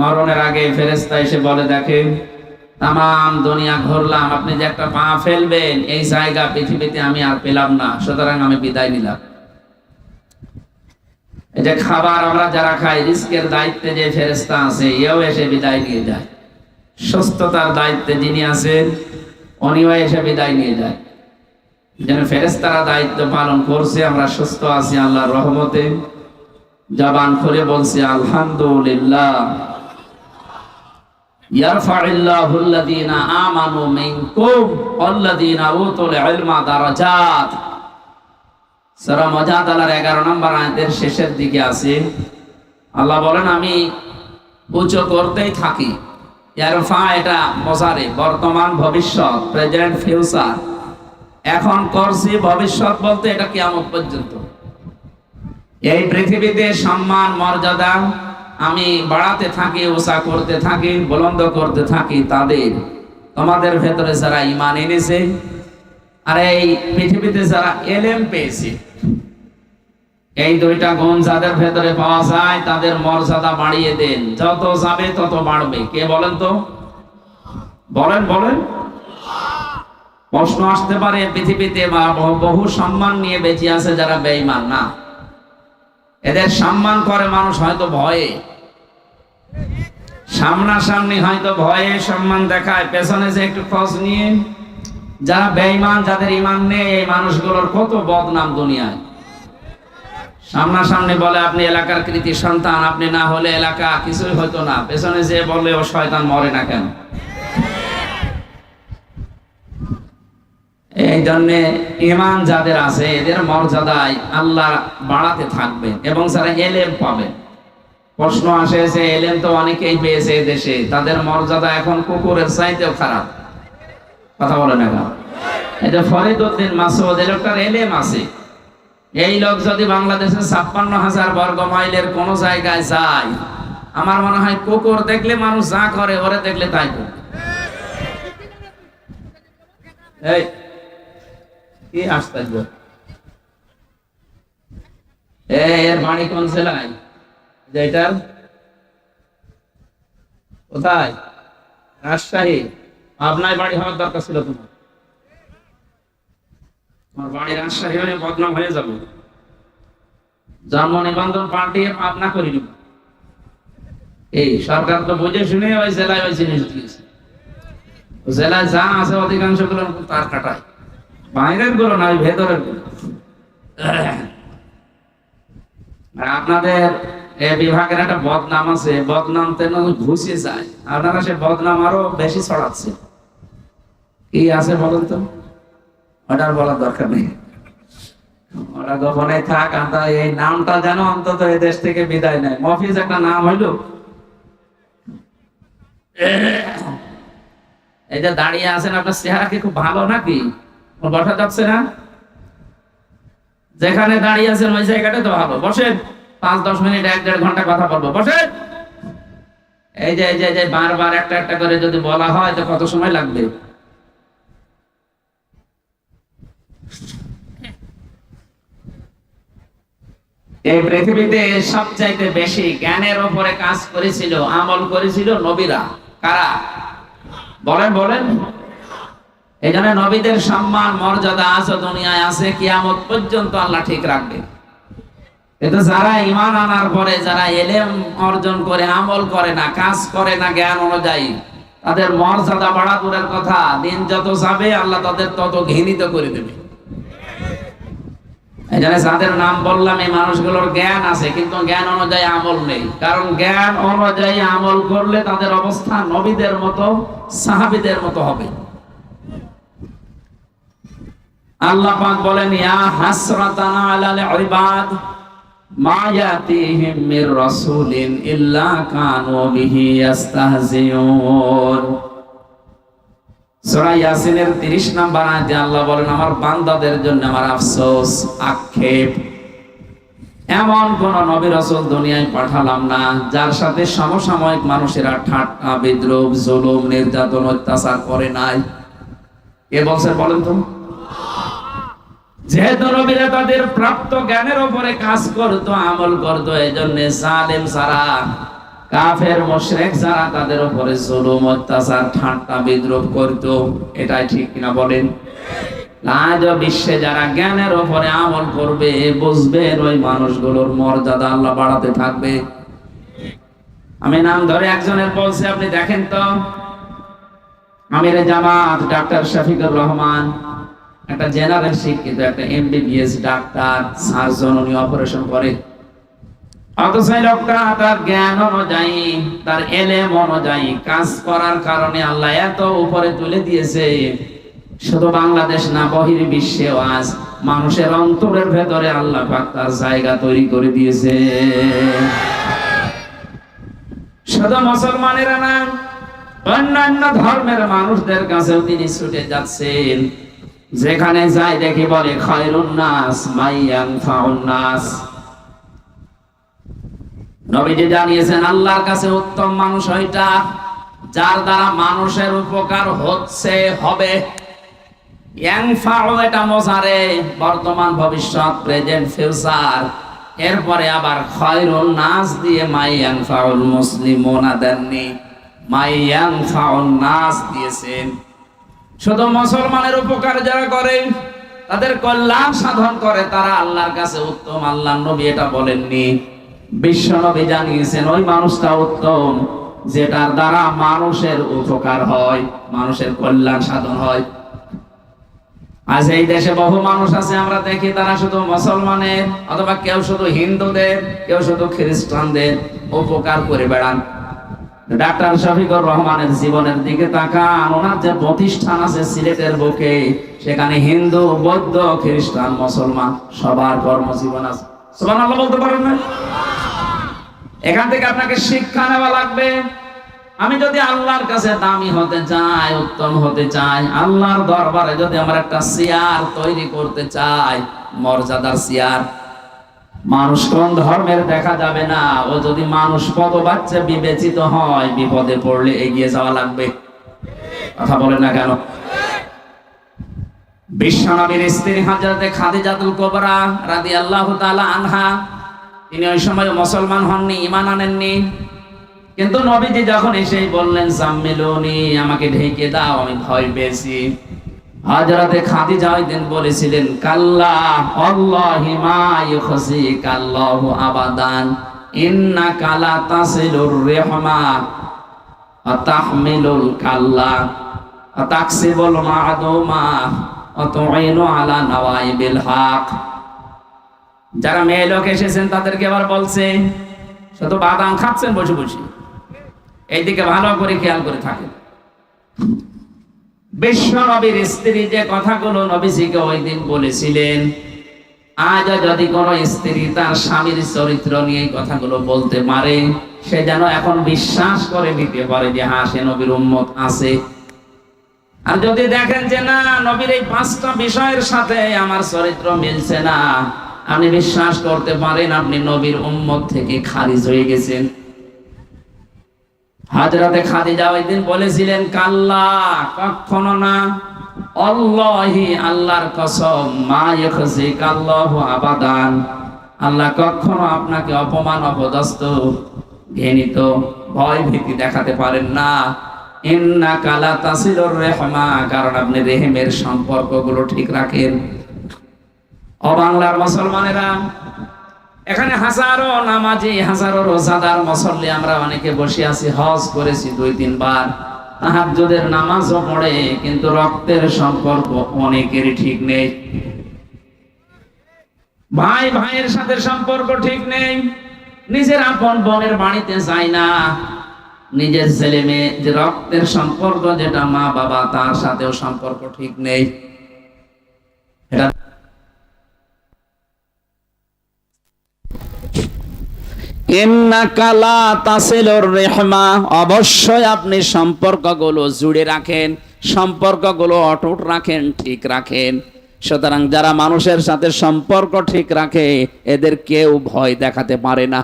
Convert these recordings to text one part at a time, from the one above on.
মরণের আগে ফেরেস্তা এসে বলে দেখেন তাম দুনিয়া ঘুরলাম, আপনি যে একটা পা ফেলবেন, এই জায়গা পৃথিবীতে আমি আর পেলাম না, সুতরাং আমি বিদায় নিলাম। এই যে খাবার আমরা যারা খাই, রিস্কের দায়িত্বে যে ফেরেস্তা আছে, এও এসে বিদায় নিয়ে যায়। সুস্থতার দায়িত্বে যিনি আছেন, উনিও এসে বিদায় নিয়ে যায়। যেন ফেরেস্তারা দায়িত্ব পালন করছে, আমরা সুস্থ আছি আল্লাহর রহমতে। জবান খুলে বলছি, আলহামদুলিল্লাহ। আমানু মিনকুম ওয়াল্লাযীনা উতুল ইলমা দারাজাত। সূরা মুজাদালার 11 নম্বর শেষের দিকে আছে। আল্লাহ বলেন, আমি উচ্চ করতেই থাকি। ইয়ারফা এটা মজারে, বর্তমান, ভবিষ্যৎ, প্রেজেন্ট, ফিউচার। এখন করছি ভবিষ্যৎ বলতে এটা কিয়ামত পর্যন্ত। এই পৃথিবীতে সম্মান, মর্যাদা আমি বাড়াতে থাকি, উষা করতে থাকি, বুলন্দ করতে থাকি, তাদের, তোমাদের ভেতরে যারা ইমান এনেছে, আর এই পৃথিবীতে যারা এলেম পেয়েছে, এই দুইটা গুণ যাদের ভেতরে পাওয়া যায়, তাদের মর্যাদা বাড়িয়ে দেন। যত যাবে তত বাড়বে। কে বলেন তো? বলেন বলেন। প্রশ্ন আসতে পারে, পৃথিবীতে বা বহু- সম্মান নিয়ে বেঁচে আছে যারা বেঈমান। না। এদের সম্মান করে মানুষ হয়তো ভয়ে। সামনাসামনি হয়তো ভয়ে সম্মান দেখায়। পেছনে যে একটু খোঁজ নিয়ে, যারা বেঈমান, যাদের ইমান নেই, এই মানুষগুলোর কত বদনাম দুনিয়ায়। সামনাসামনি বলে, আপনি এলাকার কৃতি সন্তান, আপনি না হলে এলাকা কিছুই হতো না। পেছনে যে বলে ও শয়তান মরে না কেন? এই জন্যে ইমান যাদের আছে, এদের মর্যাদায় আল্লাহ বাড়াতে থাকবেন এবং যারা এলেম পাবেন প্রশ্ন আসে যে এলেম তো অনেকেই পেয়েছে দেশে, তাদের মর্যাদা এখন কুকুরের চাইতেও খারাপ। কথা বলে না যে ফরিদুদ্দিন মাসুদ এই লোকটার এলেম আছে। এই লোক যদি বাংলাদেশের ছাপ্পান্ন হাজার বর্গ মাইলের কোন জায়গায় যায়, আমার মনে হয় কুকুর দেখলে মানুষ যা করে, ওরে দেখলে তাই করে এই এর কোন যেটার কোথায়? রাজশাহী। আপনার বাড়ি হওয়ার দরকার ছিল তোমার। রাজশাহী বদনাম হয়ে পাবনা করে এই, সরকার তো বুঝে শুনে ওই জেলায় ওই জিনিস জেলায় যা আছে অধিকাংশগুলো তার কাটায়। বাইরেরগুলো নয় ভেতরেরগুলো। আপনাদের এ বিভাগের একটা বদনাম আছে বদনাম তেন ঘুষে যায়। আপনারা সে বদনাম আরও বেশি ছড়াচ্ছে কি আছে বলেন তো? ওটার বলার দরকার নেই। ওরা গোপনে থাক, আমরা এই নামটা যেন অন্তত এই দেশ থেকে বিদায় নেয়। মফিজ, একটা নাম হইল? এই যে দাঁড়িয়ে আছেন, আপনার চেহারা কি খুব ভালো নাকি? বসা যাচ্ছে না। যেখানে দাঁড়িয়ে আছেন ওই জায়গাটা তো ভালো। বসেন, পাঁচ, দশ মিনিট, এক, দেড় ঘণ্টা কথা বলব। বসেন। এই যে এই যে যে, বারবার একটা একটা করে যদি বলা হয়, তো কত সময় লাগবে? এই পৃথিবীতে সবচাইতে বেশি জ্ঞানের উপরে কাজ করেছিল, আমল করেছিল নবীরা। কারা? বলেন বলেন। জন্য নবীদের সম্মান, মর্যাদা আছে, দুনিয়ায় আছে, কিয়ামত পর্যন্ত আল্লাহ ঠিক রাখবে। কিন্তু যারা ইমান আনার পরে, যারা এলেম অর্জন করে, আমল করে না, কাজ করে না জ্ঞান অনুযায়ী, তাদের মর্যাদা বাড়া দূরের কথা, দিন যত যাবে, আল্লাহ তাদের তত ঘৃণিত করে দেবে। এখানে যাদের নাম বললাম, এই মানুষগুলোর জ্ঞান আছে, কিন্তু জ্ঞান অনুযায়ী আমল নেই। কারণ জ্ঞান অনুযায়ী আমল করলে তাদের অবস্থা নবীদের মতো, সাহাবিদের মতো হবে। আল্লাহ পাক বলেন, ইয়া হাসরাতানা আলাল ইবাদ, মা ইয়াতিহিম মির রাসূলিন ইল্লা কানু বিহি ইস্তাহজিউন সূরা ইয়াসিনের 30 নম্বর আয়াতে আল্লাহ বলেন, আমার বান্দাদের জন্য আমার আফসোস, আক্ষেপ। এমন কোন নবী রাসূল দুনিয়ায় পাঠালাম না, যার সাথে সমসাময়িক মানুষেরা ঠাট্টা বিদ্রোহ জুলুম, নির্যাতন, অত্যাচার করে নাই। কে বলছেন বলেন তো? যেহেতু নবীরা তাদের প্রাপ্ত জ্ঞানের উপরে কাজ করতো, আমল করতো এই জন্য জালেম সারা কাফের, মোশরেক যারা তাদের উপরে জুলুম, অত্যাচার, ঠাট্টা বিদ্রুপ করত। এটাই ঠিক কিনা বলেন? আজ বিশ্বে যারা জ্ঞানের উপরে আমল করবে, বুঝবেন ওই মানুষগুলোর মর্যাদা আল্লাহ বাড়াতে থাকবে। আমি নাম ধরে একজনের বলছি, আপনি দেখেন তো? আমির জামাত, ডাক্তার শফিকুর রহমান। একটা জেনারেল শিক্ষিত একটা এমবিবিএস ডাক্তার, সার্জন উনি অপারেশন করে। ভেতরে আল্লাহ তার জায়গা তৈরি করে দিয়েছে। শুধু মুসলমানেরা না, অন্যান্য ধর্মের মানুষদের কাছেও তিনি ছুটে যাচ্ছেন। যেখানে যায় দেখি বলে, খয়রুন নাস মাইয়াং ফাউন নবীজি জানিয়েছেন, আল্লাহর কাছে উত্তম মানুষ ওইটা, যার দ্বারা মানুষের উপকার হচ্ছে, হবে। এটা মোজারে, বর্তমান ভবিষ্যৎ, প্রেজেন্ট ফিউচার। এরপরে আবার খয়রুন নাস দিয়ে মাই ইয়াংফাউল মুসলিমুনা দেননি। মাই ইয়াংফাউন নাস দিয়েছেন। শুধু মুসলমানের উপকার যারা করে, তাদের কল্যাণ সাধন করে, তারা আল্লাহর কাছে উত্তম আল্লাহ নবী এটা বলেননি। বিশ্ব নবী জানিয়েছেন, ওই মানুষটা উত্তম, যেটার দ্বারা মানুষের উপকার হয়, মানুষের কল্যাণ সাধন হয়। আজ এই দেশে বহু মানুষ আছে, আমরা দেখি তারা শুধু মুসলমানের অথবা কেউ শুধু হিন্দুদের, কেউ শুধু খ্রিস্টানদের উপকার করে বেড়ান। ডাক্তার শফিকুর রহমানের জীবনের দিকে তাকান। ওনার যে প্রতিষ্ঠান আছে সিলেটের বুকে, সেখানে হিন্দু, বৌদ্ধ, খ্রিস্টান, মুসলমান সবার কর্মজীবন আছে। বলতে পারেন না? এখান থেকে আপনাকে শিক্ষা নেওয়া লাগবে। আমি যদি আল্লাহর কাছে দামি হতে চাই, উত্তম হতে চাই, আল্লাহর দরবারে যদি আমার একটা চেয়ার তৈরি করতে চাই, মর্যাদার চেয়ার মানুষ কোন ধর্মের দেখা যাবে না। ও যদি মানুষ পদ বাচ্চা বিবেচিত হয়, বিপদে পড়লে এগিয়ে যাওয়া লাগবে। কথা বলে না কেন? বিশ্বনবীর স্ত্রী খাদিজাতুল কোবরা রাদিয়াল্লাহু তাআলা আনহা, তিনি ওই সময় মুসলমান হননি, ঈমান আনেননি। কিন্তু নবীজি যখন এসে বললেন সাম্মিলুনি আমাকে ঢেকে দাও, আমি ভয় পেয়েছি। হযরতে খাদিজা ওই দিন বলেছিলেন, কাল্লা আল্লাহি মা ইউখসি কাল্লাহু আবাদান ইন্না কালা তাসিলুর রিহমা আতাহমিলুল কাল্লা আতাকসিবুল মা'দুমা আতুইনু আলা নওয়াইবিল হক। যারা মেয়ে লোক এসেছেন, তাদেরকে আবার বলছে, শুধু বাদাম খাচ্ছেন, বসে বসে। এইদিকে ভালো করে খেয়াল করে থাকেন। বিশ্ব স্ত্রী যে কথাগুলো নবীজিকে ওই দিন বলেছিলেন, আজ যদি কোন স্ত্রী তার স্বামীর চরিত্র নিয়ে কথাগুলো বলতে পারে, সে যেন এখন বিশ্বাস করে নিতে পারে যে হ্যাঁ সে নবীর উম্মত আছে। আর যদি দেখেন যে না, নবীর এই পাঁচটা বিষয়ের সাথে আমার চরিত্র মিলছে না, আপনি বিশ্বাস করতে পারেন আপনি নবীর উম্মত থেকে খারিজ হয়ে গেছেন। হাজরাতে খাদিজা ওই দিন বলেছিলেন, কাল্লা, কখনো না। অল্লাহি, আল্লাহর কসম, মা ইখজিক আল্লাহু আবাদান। আল্লাহ কখনো আপনাকে অপমান, অপদস্থ, ঘৃণিত ভয় ভীতি দেখাতে পারেন না। ইন্না কালা তাসিলুর রেহমা, কারণ আপনি রেহেমের সম্পর্কগুলো ঠিক রাখেন। ও বাংলার মুসলমানেরা এখানে হাজারো নামাজি, হাজারো রোজাদার মুসল্লি আমরা অনেকে বসে আছি, হজ করেছি দুই, তিনবার। তাহাজ্জুদের নামাজও পড়ে, কিন্তু রক্তের সম্পর্ক অনেকেরই ঠিক নেই। ভাই ভাইয়ের সাথে সম্পর্ক ঠিক নেই। নিজের আপন বোনের বাড়িতে যায় না। নিজের ছেলে মেয়ে যে রক্তের সম্পর্ক, যেটা মা বাবা, তার সাথেও সম্পর্ক ঠিক নেই। অবশ্যই আপনি সম্পর্কগুলো জুড়ে রাখেন, সম্পর্কগুলো অটুট রাখেন, ঠিক রাখেন। সুতরাং যারা মানুষের সাথে সম্পর্ক ঠিক রাখে, এদের কেউ ভয় দেখাতে পারে না।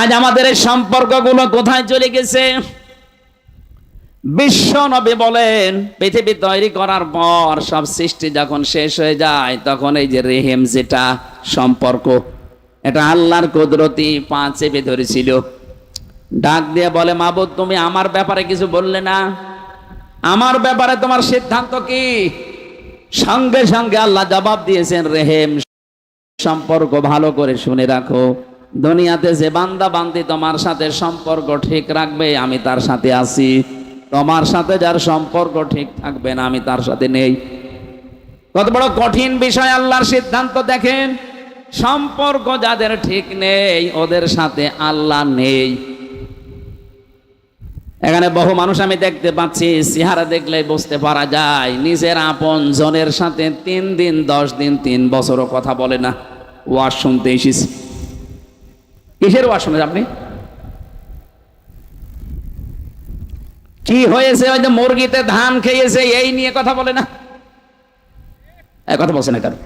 আজ আমাদের এই সম্পর্কগুলো কোথায় চলে গেছে? বিশ্ব নবী বলেন, পৃথিবী তৈরি করার পর সব সৃষ্টি যখন শেষ হয়ে যায়, তখন এই যে রেহেম যেটা সম্পর্ক এটা আল্লাহর কুদরতি পা চেপে ধরেছিল ডাক দিয়ে বলে, মাবুদ, তুমি আমার ব্যাপারে কিছু বললে না? আমার ব্যাপারে তোমার সিদ্ধান্ত কি? সঙ্গে সঙ্গে আল্লাহ জবাব দিয়েছেন, রেহেম, সম্পর্ক ভালো করে শুনে রাখো। দুনিয়াতে যে বান্দা বান্দি তোমার সাথে সম্পর্ক ঠিক রাখবে, আমি তার সাথে আছি। তোমার সাথে যার সম্পর্ক ঠিক থাকবে না, আমি তার সাথে নেই। কত বড় কঠিন বিষয় আল্লাহর সিদ্ধান্ত, দেখেন। সম্পর্ক যাদের ঠিক নেই, ওদের সাথে আল্লাহ নেই। এখানে বহু মানুষ আমি দেখতে পাচ্ছি, চেহারা দেখলে বুঝতে পারা যায়, নিজের আপন জনের সাথে তিন দিন, দশ দিন, তিন বছরও কথা বলে না। ওয়াজ শুনতে এসেছি। কিসের ওয়াজ শুনে আপনি? কি হয়েছে? ওই যে মুরগিতে ধান খেয়েছে, এই নিয়ে কথা বলে না। কথা বলছে না কারণ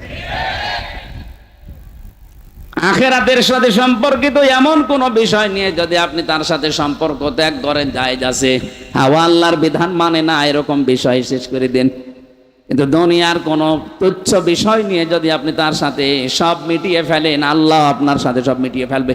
আখেরাতের সাথে সম্পর্কিত এমন কোন বিষয় নিয়ে যদি আপনি তার সাথে সম্পর্ক ত্যাগ করেন, জায়েজ আছে। আল্লাহর বিধান মানে না, এরকম বিষয় শেষ করে দেন। কিন্তু দুনিয়ার কোন তুচ্ছ বিষয় নিয়ে যদি আপনি তার সাথে সব মিটিয়ে ফেলেন, আল্লাহ আপনার সাথে সব মিটিয়ে ফেলবে।